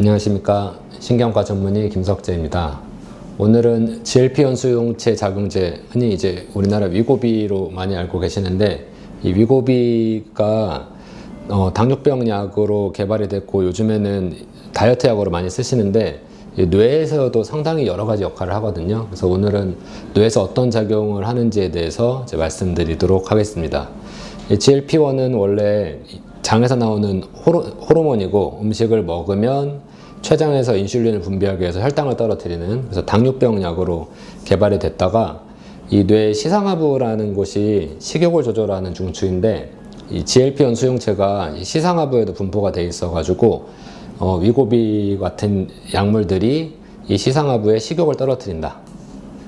안녕하십니까 신경과 전문의 김석재입니다. 오늘은 GLP-1 수용체 작용제 흔히 이제 우리나라 위고비로 많이 알고 계시는데 이 위고비가 어, 당뇨병 약으로 개발이 됐고 요즘에는 다이어트 약으로 많이 쓰시는데 이 뇌에서도 상당히 여러 가지 역할을 하거든요. 그래서 오늘은 뇌에서 어떤 작용을 하는지에 대해서 이제 말씀드리도록 하겠습니다. 이 GLP-1은 원래 장에서 나오는 호르, 호르몬이고 음식을 먹으면 췌장에서 인슐린을 분비하기 위해서 혈당을 떨어뜨리는 그래서 당뇨병 약으로 개발이 됐다가 이 뇌 시상하부라는 곳이 식욕을 조절하는 중추인데 이 GLP-1 수용체가 이 시상하부에도 분포가 돼 있어 가지고 어, 위고비 같은 약물들이 이 시상하부에 식욕을 떨어뜨린다.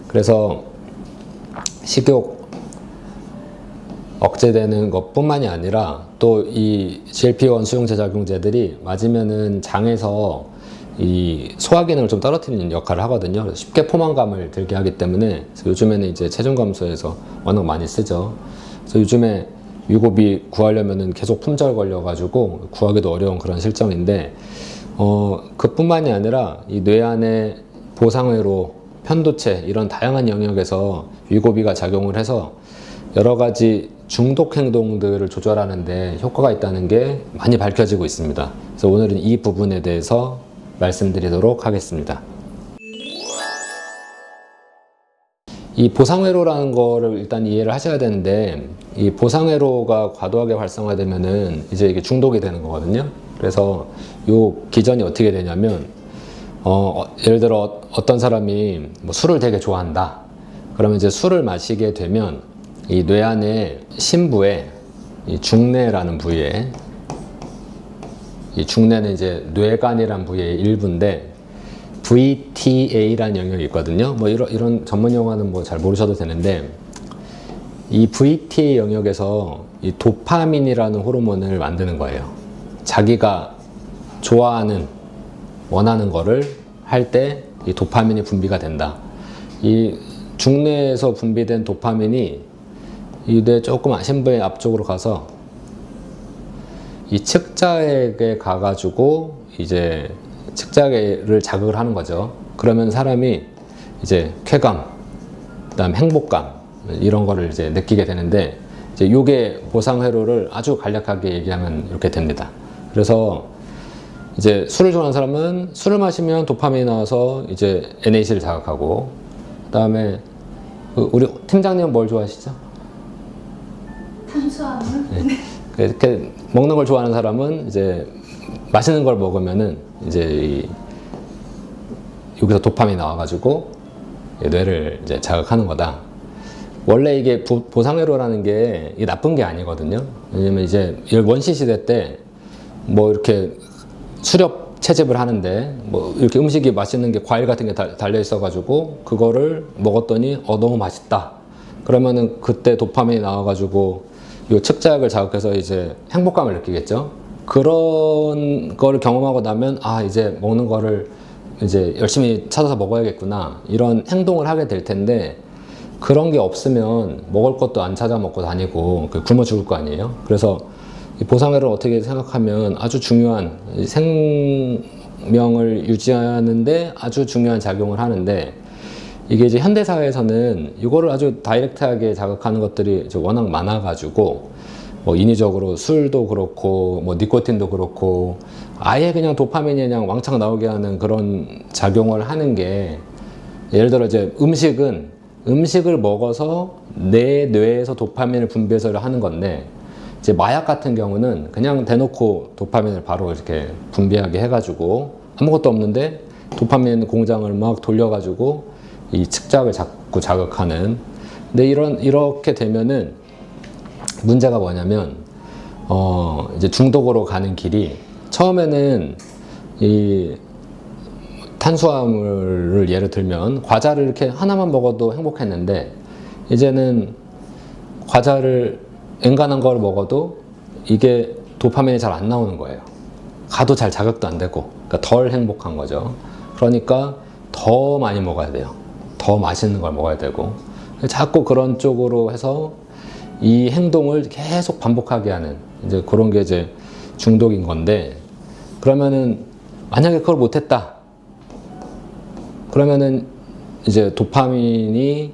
그래서 식욕 억제되는 것뿐만이 아니라 또 이 GLP-1 수용체 작용제들이 맞으면은 장에서 이 소화 기능을 좀 떨어뜨리는 역할을 하거든요. 쉽게 포만감을 들게 하기 때문에 요즘에는 이제 체중 감소에서 워낙 많이 쓰죠. 그래서 요즘에 위고비 구하려면은 계속 품절 걸려가지고 구하기도 어려운 그런 실정인데 어 그뿐만이 아니라 이 뇌 안에 보상회로 편도체 이런 다양한 영역에서 위고비가 작용을 해서 여러 가지 중독 행동들을 조절하는데 효과가 있다는 게 많이 밝혀지고 있습니다. 그래서 오늘은 이 부분에 대해서 말씀드리도록 하겠습니다. 이 보상회로라는 거를 일단 이해를 하셔야 되는데 이 보상회로가 과도하게 활성화되면은 이제 이게 중독이 되는 거거든요. 그래서 요 기전이 어떻게 되냐면 어, 어, 예를 들어 어떤 사람이 뭐 술을 되게 좋아한다. 그러면 이제 술을 마시게 되면 이 뇌 안에 심부에 이 중뇌라는 부위에 이 중뇌는 이제 뇌관이란 부위의 일부인데 VTA라는 영역이 있거든요. 뭐 이런 이런 전문 용어는 뭐 잘 모르셔도 되는데 이 VTA 영역에서 이 도파민이라는 호르몬을 만드는 거예요. 자기가 좋아하는 원하는 거를 할 때 이 도파민이 분비가 된다. 이 중뇌에서 분비된 도파민이 이 뇌 조금 아신부의 앞쪽으로 가서 이 측자에게 가가지고 이제 측자를 자극을 하는 거죠. 그러면 사람이 이제 쾌감, 그다음 행복감 이런 거를 이제 느끼게 되는데 이제 요게 보상 회로를 아주 간략하게 얘기하면 이렇게 됩니다. 그래서 이제 술을 좋아하는 사람은 술을 마시면 도파민이 나와서 이제 NAC를 자극하고 그다음에 그 우리 팀장님은 뭘 좋아하시죠? 탄수화물? 그 이렇게 먹는 걸 좋아하는 사람은 이제 맛있는 걸 먹으면은 이제 이 여기서 도파민이 나와가지고 뇌를 이제 자극하는 거다. 원래 이게 보, 보상회로라는 게 나쁜 게 아니거든요. 왜냐면 이제 원시 시대 때 뭐 이렇게 수렵 채집을 하는데 뭐 이렇게 음식이 맛있는 게 과일 같은 게 달- 달려 있어가지고 그거를 먹었더니 어 너무 맛있다. 그러면은 그때 도파민이 나와가지고 이 측자약을 자극해서 이제 행복감을 느끼겠죠. 그런 거를 경험하고 나면 아 이제 먹는 거를 이제 열심히 찾아서 먹어야겠구나 이런 행동을 하게 될 텐데 그런 게 없으면 먹을 것도 안 찾아 먹고 다니고 그 굶어 죽을 거 아니에요. 그래서 이 보상회를 어떻게 생각하면 아주 중요한 이 생명을 유지하는데 아주 중요한 작용을 하는데 이게 이제 현대 사회에서는 이거를 아주 다이렉트하게 자극하는 것들이 워낙 많아가지고 뭐 인위적으로 술도 그렇고 뭐 니코틴도 그렇고 아예 그냥 도파민이 그냥 왕창 나오게 하는 그런 작용을 하는 게 예를 들어 이제 음식은 음식을 먹어서 내 뇌에서 도파민을 분비해서 하는 건데 이제 마약 같은 경우는 그냥 대놓고 도파민을 바로 이렇게 분비하게 해가지고 아무것도 없는데 도파민 공장을 막 돌려가지고 이 측작을 자꾸 자극하는. 근데 이런 이렇게 되면은 문제가 뭐냐면 어 이제 중독으로 가는 길이 처음에는 이 탄수화물을 예를 들면 과자를 이렇게 하나만 먹어도 행복했는데 이제는 과자를 엔간한 걸 먹어도 이게 도파민이 잘 안 나오는 거예요. 가도 잘 자극도 안 되고 그러니까 덜 행복한 거죠. 그러니까 더 많이 먹어야 돼요. 더 맛있는 걸 먹어야 되고 자꾸 그런 쪽으로 해서 이 행동을 계속 반복하게 하는 이제 그런 게 이제 중독인 건데 그러면은 만약에 그걸 못했다. 그러면은 이제 도파민이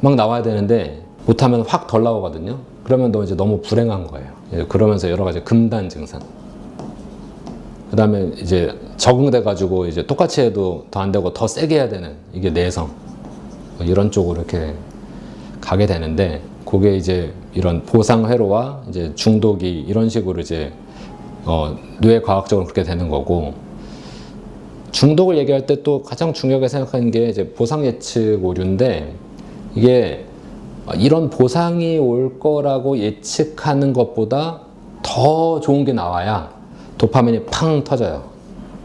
막 나와야 되는데 못하면 확 덜 나오거든요. 그러면 너 이제 너무 불행한 거예요. 예, 그러면서 여러 가지 금단 증상. 그 다음에 이제 적응돼가지고 이제 똑같이 해도 더 안 되고 더 세게 해야 되는 이게 내성. 뭐 이런 쪽으로 이렇게 가게 되는데 그게 이제 이런 보상 회로와 이제 중독이 이런 식으로 이제 어, 뇌 과학적으로 그렇게 되는 거고 중독을 얘기할 때 또 가장 중요하게 생각하는 게 이제 보상 예측 오류인데 이게 이런 보상이 올 거라고 예측하는 것보다 더 좋은 게 나와야 도파민이 팡 터져요.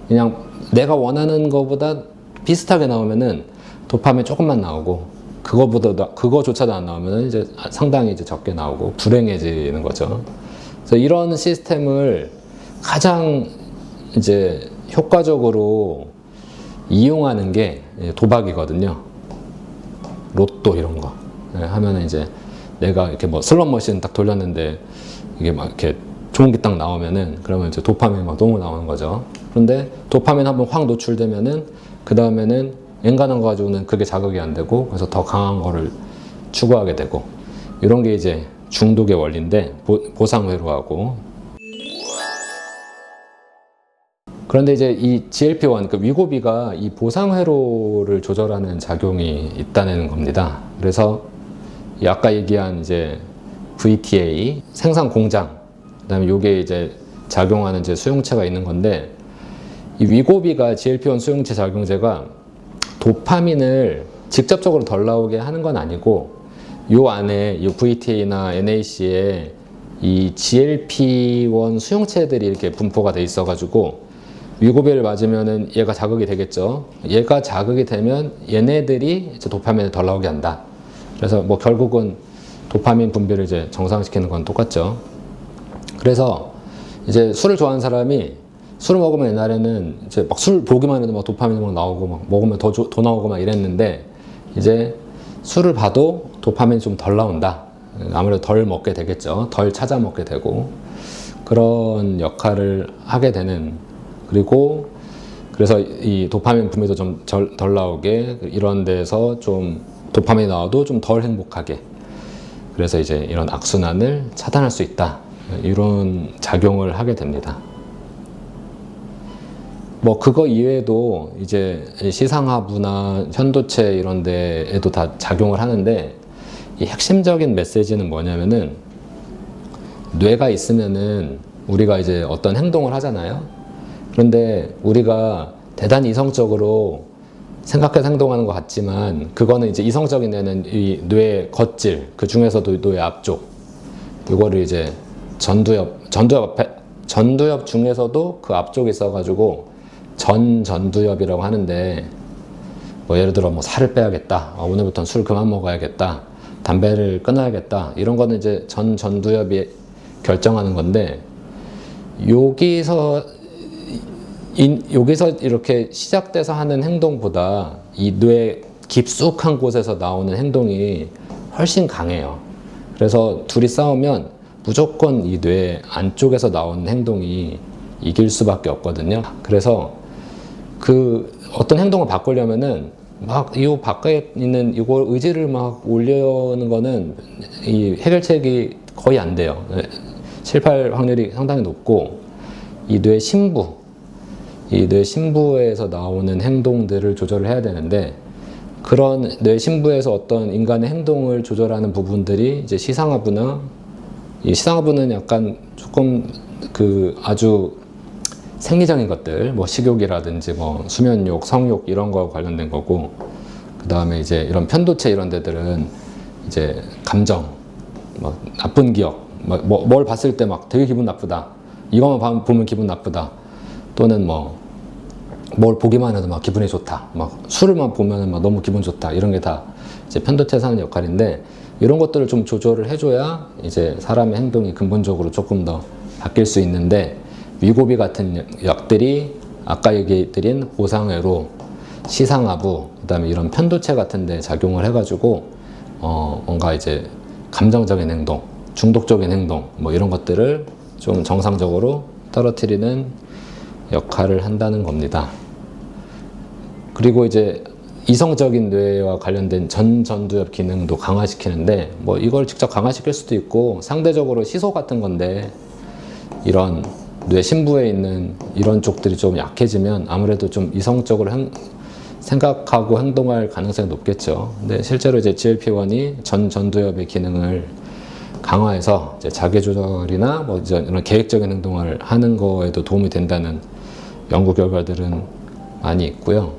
그냥 내가 원하는 것보다 비슷하게 나오면은 도파민 조금만 나오고 그거보다 나- 그거조차도 안 나오면은 이제 상당히 이제 적게 나오고 불행해지는 거죠. 그래서 이런 시스템을 가장 이제 효과적으로 이용하는 게 도박이거든요. 로또 이런 거 예, 하면은 이제 내가 이렇게 뭐 슬롯 머신 딱 돌렸는데 이게 막 이렇게 좋은 게 딱 나오면은 그러면 이제 도파민 막 너무 나오는 거죠. 그런데 도파민 한번 확 노출되면은 그 다음에는 엔간한 거 가지고는 그게 자극이 안 되고 그래서 더 강한 거를 추구하게 되고 이런 게 이제 중독의 원리인데 보, 보상회로하고 그런데 이제 이 GLP-1, 그 위고비가 이 보상 회로를 조절하는 작용이 있다는 겁니다. 그래서 이 아까 얘기한 이제 VTA 생산 공장, 그다음에 요게 이제 작용하는 이제 수용체가 있는 건데 이 위고비가 GLP-1 수용체 작용제가 도파민을 직접적으로 덜 나오게 하는 건 아니고 요 안에 이 VTA나 NAC에 이 GLP-1 수용체들이 이렇게 분포가 돼 있어가지고 위고비를 맞으면은 얘가 자극이 되겠죠. 얘가 자극이 되면 얘네들이 이제 도파민을 덜 나오게 한다. 그래서 뭐 결국은 도파민 분비를 이제 정상시키는 건 똑같죠. 그래서 이제 술을 좋아하는 사람이 술을 먹으면 옛날에는 이제 막 술 보기만 해도 막 도파민이 막 나오고 막 먹으면 더, 조- 더 나오고 막 이랬는데 이제 술을 봐도 도파민이 좀 덜 나온다. 아무래도 덜 먹게 되겠죠. 덜 찾아 먹게 되고 그런 역할을 하게 되는 그리고 그래서 이 도파민 분비도 좀 덜 나오게 이런 데서 좀 도파민이 나와도 좀 덜 행복하게 그래서 이제 이런 악순환을 차단할 수 있다 이런 작용을 하게 됩니다. 뭐 그거 이외에도 이제 시상하부나 현도체 이런 데에도 다 작용을 하는데 이 핵심적인 메시지는 뭐냐면은 뇌가 있으면은 우리가 이제 어떤 행동을 하잖아요. 그런데 우리가 대단히 이성적으로 생각해서 행동하는 것 같지만 그거는 이제 이성적인 뇌는 이뇌 겉질 그 중에서도 뇌 앞쪽 이거를 이제 전두엽 전두엽 앞에 전두엽 중에서도 그 앞쪽에 있어가지고 전 전두엽이라고 하는데 뭐 예를 들어 뭐 살을 빼야겠다 아, 오늘부터는 술 그만 먹어야겠다 담배를 끊어야겠다 이런 거는 이제 전 전두엽이 결정하는 건데 여기서 인, 여기서 이렇게 시작돼서 하는 행동보다 이 뇌 깊숙한 곳에서 나오는 행동이 훨씬 강해요. 그래서 둘이 싸우면 무조건 이 뇌 안쪽에서 나오는 행동이 이길 수밖에 없거든요. 그래서 그 어떤 행동을 바꾸려면은 막 이 바깥에 있는 이걸 의지를 막 올려는 거는 이 해결책이 거의 안 돼요. 실패할 확률이 상당히 높고 이 뇌 심부 이 뇌 심부에서 나오는 행동들을 조절을 해야 되는데 그런 뇌 심부에서 어떤 인간의 행동을 조절하는 부분들이 이제 시상하부나 이 시상하부는 약간 조금 그 아주 생리적인 것들 뭐 식욕이라든지 뭐 수면욕, 성욕 이런 거 관련된 거고 그 다음에 이제 이런 편도체 이런 데들은 이제 감정, 뭐 나쁜 기억, 뭐, 뭐- 뭘 봤을 때 막 되게 기분 나쁘다. 이것만 봐- 보면 기분 나쁘다. 또는 뭐 뭘 보기만 해도 막 기분이 좋다. 막 술을만 보면 막 너무 기분 좋다. 이런 게 다 이제 편도체에서 하는 역할인데 이런 것들을 좀 조절을 해줘야 이제 사람의 행동이 근본적으로 조금 더 바뀔 수 있는데 위고비 같은 약들이 아까 얘기드린 보상회로 시상하부 그다음에 이런 편도체 같은 데 작용을 해가지고 어 뭔가 이제 감정적인 행동 중독적인 행동 뭐 이런 것들을 좀 정상적으로 떨어뜨리는 역할을 한다는 겁니다. 그리고 이제 이성적인 뇌와 관련된 전전두엽 기능도 강화시키는데 뭐 이걸 직접 강화시킬 수도 있고 상대적으로 시소 같은 건데 이런 뇌 심부에 있는 이런 쪽들이 좀 약해지면 아무래도 좀 이성적으로 행- 생각하고 행동할 가능성이 높겠죠. 근데 실제로 이제 GLP-1이 전 전두엽의 기능을 강화해서 자기 조절이나 뭐 이런 계획적인 행동을 하는 거에도 도움이 된다는 연구 결과들은 많이 있고요.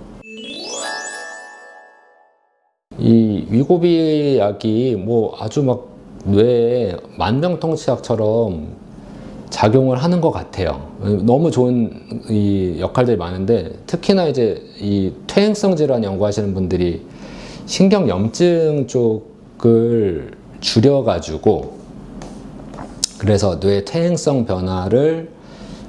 이 위고비 약이 뭐 아주 막 뇌에 만병통치약처럼 작용을 하는 것 같아요. 너무 좋은 이 역할들이 많은데 특히나 이제 이 퇴행성 질환 연구하시는 분들이 신경 염증 쪽을 줄여가지고 그래서 뇌 퇴행성 변화를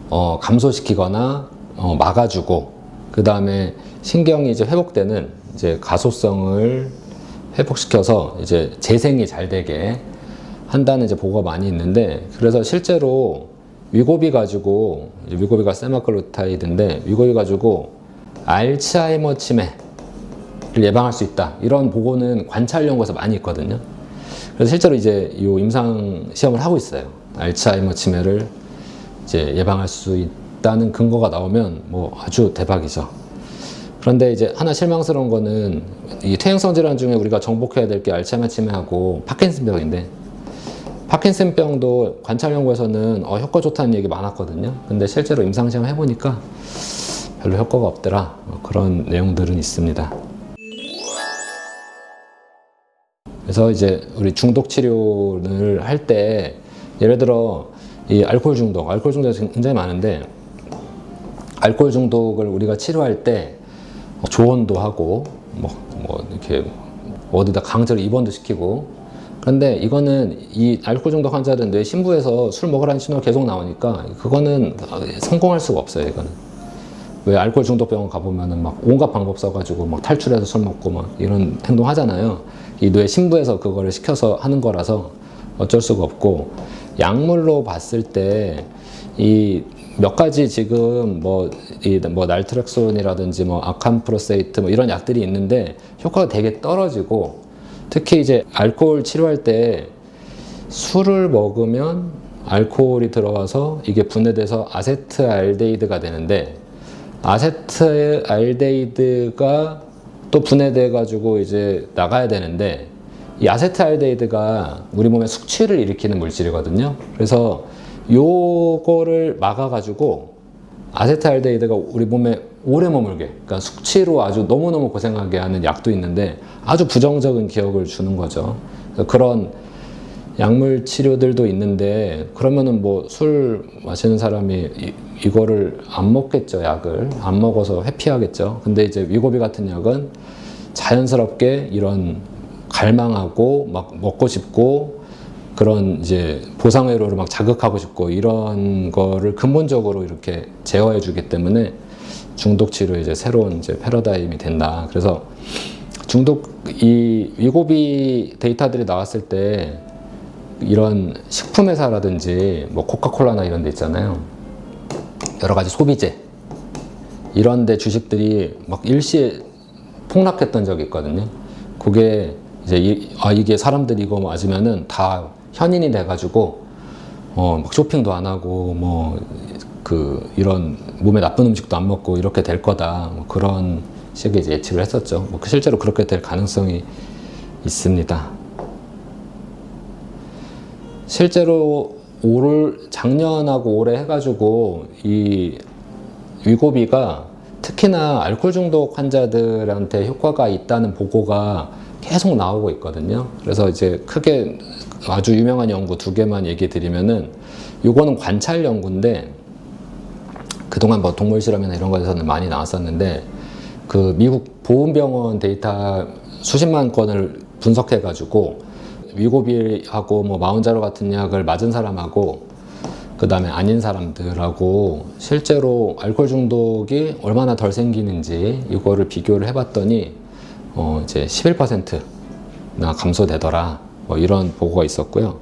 어, 감소시키거나 어, 막아주고 그 다음에 신경이 이제 회복되는 이제 가소성을 회복시켜서 이제 재생이 잘 되게 한다는 이제 보고가 많이 있는데 그래서 실제로 위고비 가지고 위고비가 세마클로타이드인데 위고비 가지고 알츠하이머 치매를 예방할 수 있다 이런 보고는 관찰 연구에서 많이 있거든요. 그래서 실제로 이제 이 임상 시험을 하고 있어요. 알츠하이머 치매를 이제 예방할 수 있다는 근거가 나오면 뭐 아주 대박이죠. 그런데 이제 하나 실망스러운 거는 이 퇴행성 질환 중에 우리가 정복해야 될 게 알츠하이머 치매하고 파킨슨병인데 파킨슨병도 관찰 연구에서는 어, 효과 좋다는 얘기 많았거든요. 근데 실제로 임상 시험 해보니까 별로 효과가 없더라. 어, 그런 내용들은 있습니다. 그래서 이제 우리 중독 치료를 할 때 예를 들어 이 알코올 중독, 알코올 중독이 굉장히 많은데 알코올 중독을 우리가 치료할 때 조언도 하고 뭐, 뭐 이렇게 어디다 강제로 입원도 시키고 그런데 이거는 이 알코올 중독 환자들은 뇌 심부에서 술 먹으라는 신호가 계속 나오니까 그거는 성공할 수가 없어요 이거는. 왜 알코올 중독 병원 가보면은 막 온갖 방법 써가지고 막 탈출해서 술 먹고 막 이런 행동 하잖아요. 이뇌 심부에서 그거를 시켜서 하는 거라서 어쩔 수가 없고 약물로 봤을 때 이 몇 가지 지금 뭐, 이, 뭐, 날트렉손이라든지 뭐, 아캄프로세이트 뭐 이런 약들이 있는데 효과가 되게 떨어지고 특히 이제 알코올 치료할 때 술을 먹으면 알코올이 들어와서 이게 분해돼서 아세트알데히드가 되는데 아세트알데히드가 또 분해돼 가지고 이제 나가야 되는데 이 아세트알데히드가 우리 몸에 숙취를 일으키는 물질이거든요. 그래서 요거를 막아 가지고 아세트알데히드가 우리 몸에 오래 머물게, 그러니까 숙취로 아주 너무너무 고생하게 하는 약도 있는데 아주 부정적인 기억을 주는 거죠. 그런 약물 치료들도 있는데 그러면은 뭐 술 마시는 사람이 이, 이 거를 안 먹겠죠, 약을. 안 먹어서 회피하겠죠. 근데 이제 위고비 같은 약은 자연스럽게 이런 갈망하고 막 먹고 싶고 그런 이제 보상회로를 막 자극하고 싶고 이런 거를 근본적으로 이렇게 제어해 주기 때문에 중독 치료 이제 새로운 이제 패러다임이 된다. 그래서 중독 이 위고비 데이터들이 나왔을 때 이런 식품 회사라든지 뭐 코카콜라나 이런 데 있잖아요. 여러 가지 소비재 이런 데 주식들이 막 일시에 폭락했던 적이 있거든요. 그게 이제 이, 아 이게 사람들이 이거 맞으면은 다 현인이 돼 가지고 어 막 쇼핑도 안 하고 뭐 그 이런 몸에 나쁜 음식도 안 먹고 이렇게 될 거다 뭐 그런 식의 이제 예측을 했었죠. 뭐 실제로 그렇게 될 가능성이 있습니다. 실제로 올 작년하고 올해 해가지고 이 위고비가 특히나 알코올 중독 환자들한테 효과가 있다는 보고가 계속 나오고 있거든요. 그래서 이제 크게 아주 유명한 연구 두 개만 얘기 드리면은 요거는 관찰 연구인데 그동안 뭐 동물 실험이나 이런 거에서는 많이 나왔었는데 그 미국 보훈병원 데이터 수십만 건을 분석해 가지고 위고비하고 뭐 마운자로 같은 약을 맞은 사람하고 그 다음에 아닌 사람들하고 실제로 알코올 중독이 얼마나 덜 생기는지 이거를 비교를 해봤더니 어 이제 11%나 감소되더라 뭐 이런 보고가 있었고요.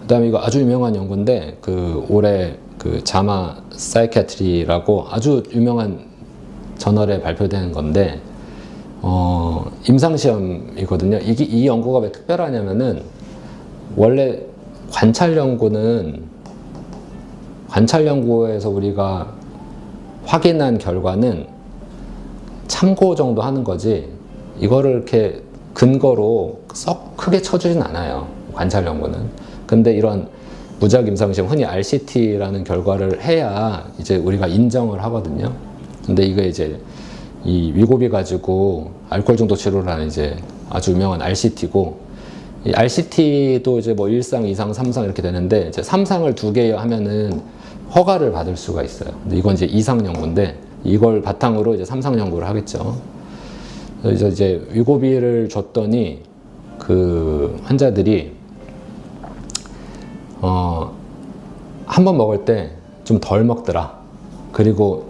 그 다음에 이거 아주 유명한 연구인데 그 올해 그 자마 사이키아트리라고 아주 유명한 저널에 발표되는 건데 어, 임상시험이거든요. 이게 이 연구가 왜 특별하냐면은 원래 관찰 연구는 관찰 연구에서 우리가 확인한 결과는 참고 정도 하는 거지 이거를 이렇게 근거로 썩 크게 쳐주진 않아요 관찰 연구는 근데 이런 무작 임상시험 흔히 RCT라는 결과를 해야 이제 우리가 인정을 하거든요 근데 이게 이제 이 위고비 가지고 알코올 중독 치료를 하는 이제 아주 유명한 RCT고 이 RCT도 이제 뭐 1상, 2상, 3상 이렇게 되는데 이제 3상을 두 개 하면은 허가를 받을 수가 있어요. 근데 이건 이제 2상 연구인데 이걸 바탕으로 이제 3상 연구를 하겠죠. 그래서 이제 위고비를 줬더니 그 환자들이 어, 한 번 먹을 때 좀 덜 먹더라. 그리고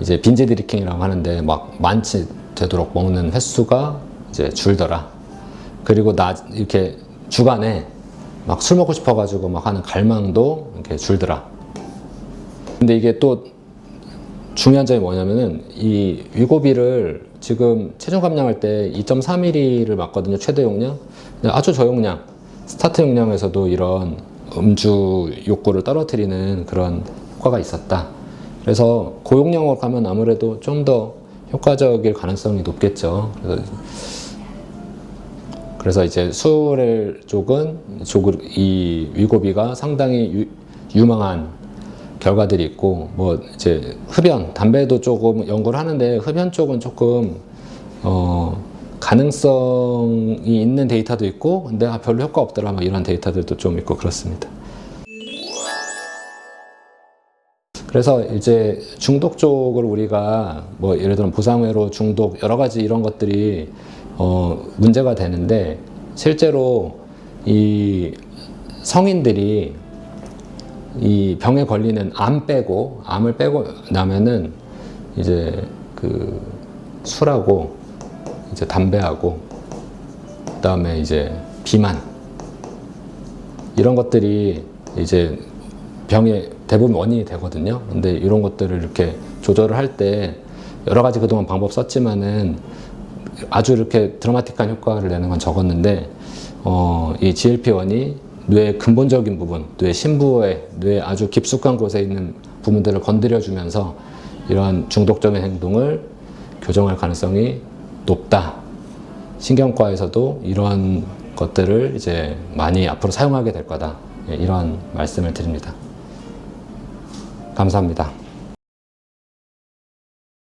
이제 빈지 드리킹이라고 하는데 막 많지 되도록 먹는 횟수가 이제 줄더라. 그리고 나 이렇게 주간에 막 술 먹고 싶어가지고 막 하는 갈망도 이렇게 줄더라. 근데 이게 또 중요한 점이 뭐냐면은 이 위고비를 지금 체중 감량할 때 2.3ml를 맞거든요 최대 용량 아주 저용량 스타트 용량에서도 이런 음주 욕구를 떨어뜨리는 그런 효과가 있었다. 그래서 고용량으로 가면 아무래도 좀 더 효과적일 가능성이 높겠죠. 그래서, 그래서 이제 수레 쪽은 이 위고비가 상당히 유, 유망한 결과들이 있고 뭐 이제 흡연 담배도 조금 연구를 하는데 흡연 쪽은 조금 어 가능성이 있는 데이터도 있고 근데 아, 별로 효과 없더라 뭐 이런 데이터들도 좀 있고 그렇습니다. 그래서 이제 중독 쪽을 우리가 뭐 예를 들어 부상회로 중독 여러 가지 이런 것들이 어 문제가 되는데 실제로 이 성인들이 이 병에 걸리는 암 빼고 암을 빼고 나면은 이제 그 술하고 이제 담배하고 그다음에 이제 비만 이런 것들이 이제 병의 대부분 원인이 되거든요. 근데 이런 것들을 이렇게 조절을 할 때 여러 가지 그동안 방법 썼지만은 아주 이렇게 드라마틱한 효과를 내는 건 적었는데 어, 이 GLP-1이 뇌의 근본적인 부분, 뇌 심부의 뇌 아주 깊숙한 곳에 있는 부분들을 건드려 주면서 이러한 중독적인 행동을 교정할 가능성이 높다. 신경과에서도 이러한 것들을 이제 많이 앞으로 사용하게 될 거다. 예, 이런 말씀을 드립니다. 감사합니다.